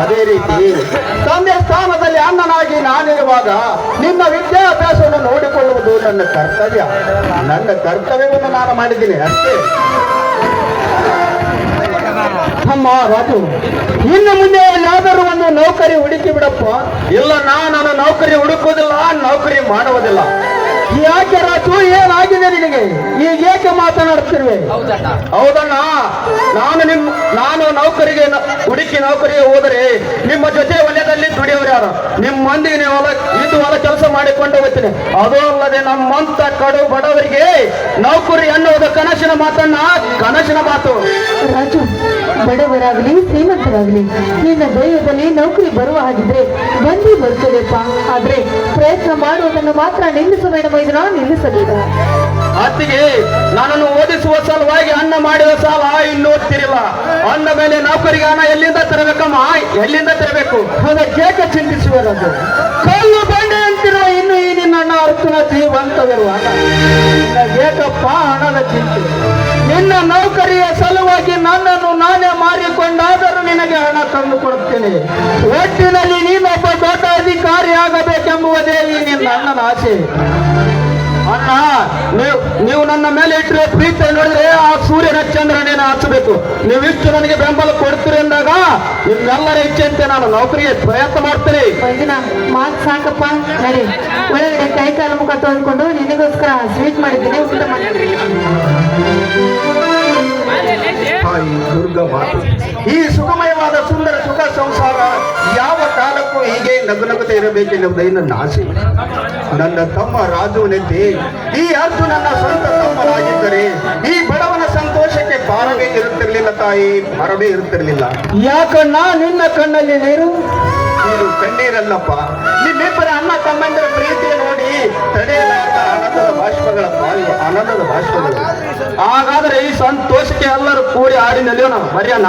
ಅದೇ ರೀತಿ ತಂದೆ ಸ್ಥಾನದಲ್ಲಿ ಅಣ್ಣನಾಗಿ ನಾನಿರುವಾಗ ನಿಮ್ಮ ವಿದ್ಯಾಭ್ಯಾಸವನ್ನು ನೋಡಿಕೊಳ್ಳುವುದು ನನ್ನ ಕರ್ತವ್ಯ. ನನ್ನ ಕರ್ತವ್ಯವನ್ನು ನಾನು ಮಾಡಿದ್ದೀನಿ, ಅಷ್ಟೇ. ಅಮ್ಮ ರಾಜು, ಇನ್ನು ಮುಂದೆ ಏನಾದರೂ ಒಂದು ನೌಕರಿ ಹುಡುಕಿ ಬಿಡಪ್ಪ? ಇಲ್ಲ ನಾನು ನೌಕರಿ ಹುಡುಕುವುದಿಲ್ಲ, ನೌಕರಿ ಮಾಡುವುದಿಲ್ಲ. ಯಾಕೆ ರಾಜು ಏನಾಗಿದೆ ನಿನಗೆ? ಈಗ ಏಕೆ ಮಾತನಾಡುತ್ತಿರುವೆ? ಹೌದಣ್ಣ. ನಾನು ನಿಮ್ ನಾನು ನೌಕರಿಗೆ ಹುಡುಕಿ ನೌಕರಿಗೆ ಹೋದರೆ ನಿಮ್ಮ ಜೊತೆ ವಲಯದಲ್ಲಿ ದುಡಿಯೋರು ಯಾರು? ನಿಮ್ಮ ಮಂದಿಗೆ ನೀವು ಹೊಲ ಇದು ಹೊಲ ಕೆಲಸ ಮಾಡಿಕೊಂಡು ಹೋಗ್ತೀನಿ. ಅದು ಅಲ್ಲದೆ ನಮ್ಮಂತ ಕಡು ಬಡವರಿಗೆ ನೌಕರಿ ಅನ್ನುವುದು ಕನಸಿನ ಮಾತನ್ನ ಕನಸಿನ ಮಾತು. ರಾಜು ಬಡವರಾಗಲಿ ಶ್ರೀಮಂತರಾಗಲಿ ನಿನ್ನ ದೈವದಲ್ಲಿ ನೌಕರಿ ಬರುವ ಹಾಗಿದ್ರೆ ಬಂದಿ ಬರ್ತದೆಪ್ಪ. ಆದ್ರೆ ಪ್ರಯತ್ನ ಮಾಡುವುದನ್ನು ಮಾತ್ರ ನಿಲ್ಲಿಸಬೇಡ ಮೈದನ ನಿಲ್ಲಿಸಬೇಡ ಅತ್ತಿಗೆ ನನ್ನನ್ನು ಓದಿಸುವ ಸಲುವಾಗಿ ಅನ್ನ ಮಾಡಿದ ಸಾಲ ಇನ್ನು ಓದ್ತಿರಿಲ್ಲ ಅನ್ನ ಮೇಲೆ ನೌಕರಿಗೆ ಹಣ ಎಲ್ಲಿಂದ ತರಬೇಕಮ್ಮ? ಎಲ್ಲಿಂದ ತರಬೇಕು? ಅದಕ್ಕೆ ಚಿಂತಿಸುವರದು. ಕಲ್ಲು ಬಂಡೆ ಅಂತಿರುವ ಇನ್ನು ಈ ನಿನ್ನ ಅಣ್ಣ ಅರ್ಥನ ಜೀವಂತವಿರುವ ಏಕಪ್ಪ ಹಣದ ಚಿಂತೆ. ನಿನ್ನ ನೌಕರಿಯ ಸಲುವಾಗಿ ನನ್ನನ್ನು ನಾನೇ ಮಾರಿಕೊಂಡಾದರೂ ನಿನಗೆ ಹಣ ತಂದು ಕೊಡುತ್ತೇನೆ. ಒಟ್ಟಿನಲ್ಲಿ ನೀನೊಬ್ಬ ದೊಡ್ಡ ಅಧಿಕಾರಿ ಆಗಬೇಕೆಂಬುವುದೇ ಈ ನಿನ್ನ ಅಣ್ಣನ ಆಸೆ. ಅಣ್ಣ ನೀವು ನೀವು ನನ್ನ ಮೇಲೆ ಇಟ್ಟರೆ ಪ್ರೀತಿ ನೋಡಿದ್ರೆ ಆ ಸೂರ್ಯನ ಚಂದ್ರನೇನ ಹಚ್ಚಬೇಕು. ನೀವಿಷ್ಟು ನನಗೆ ಬೆಂಬಲ ಕೊಡ್ತೀರಿ ಅಂದಾಗ ನಿಮ್ಮೆಲ್ಲರ ಇಚ್ಛೆಯಂತೆ ನಾನು ನೌಕರಿಗೆ ಪ್ರಯತ್ನ ಮಾಡ್ತೀನಿ. ಮಾತು ಸಾಕಪ್ಪ ನಡಿ. ಒಳ್ಳೆ ಕೈ ಕಾಲು ಮುಖ ತೊಳ್ಕೊಂಡು ನಿನಗೋಸ್ಕರ ಸ್ವೀಟ್ ಮಾಡಿದ್ದೀನಿ ಊಟ ಮಾಡಿ ತಾಯಿ ದುರ್ಗ ಮಾತು. ಈ ಸುಖಮಯವಾದ ಸುಂದರ ಸುಖ ಸಂಸಾರ ಯಾವ ನಗು ನಗುತ್ತಾ ಇರಬೇಕೆನ್ನುವುದೇ ನನ್ನ ಆಸೆ. ನನ್ನ ತಮ್ಮ ರಾಜುವನೆಂತೆ ಈ ಅರ್ಜು ನನ್ನ ಸ್ವಂತ ತಮ್ಮನಾಗಿದ್ದರೆ ಈ ಬಡವನ ಸಂತೋಷಕ್ಕೆ ಪಾರವೇ ಇರುತ್ತಿರಲಿಲ್ಲ ತಾಯಿ ಪಾರವೇ ಇರುತ್ತಿರಲಿಲ್ಲ. ಯಾಕಣ್ಣ ನಿನ್ನ ಕಣ್ಣಲ್ಲಿ ನೀರು? ನೀರು ಕಣ್ಣೀರಲ್ಲಪ್ಪ. ನಿಮ್ಮಿಬ್ಬರ ಅಣ್ಣ ತಮ್ಮಂದಿರ ಪ್ರೀತಿ ನೋಡಿ ತಡೆಯಲಾದ ಆನಂದದ ಬಾಷ್ಪಗಳ ಬಾಯಿ ಆನಂದದ ಭಾಷ್ಪಗಳು ಹಾಗಾದ್ರೆ ಈ ಸಂತೋಷಕ್ಕೆ ಎಲ್ಲರೂ ಕೂಡಿ ಆಡಿನಲ್ಲಿ ನಾವು ಬರ್ಯಣ್ಣ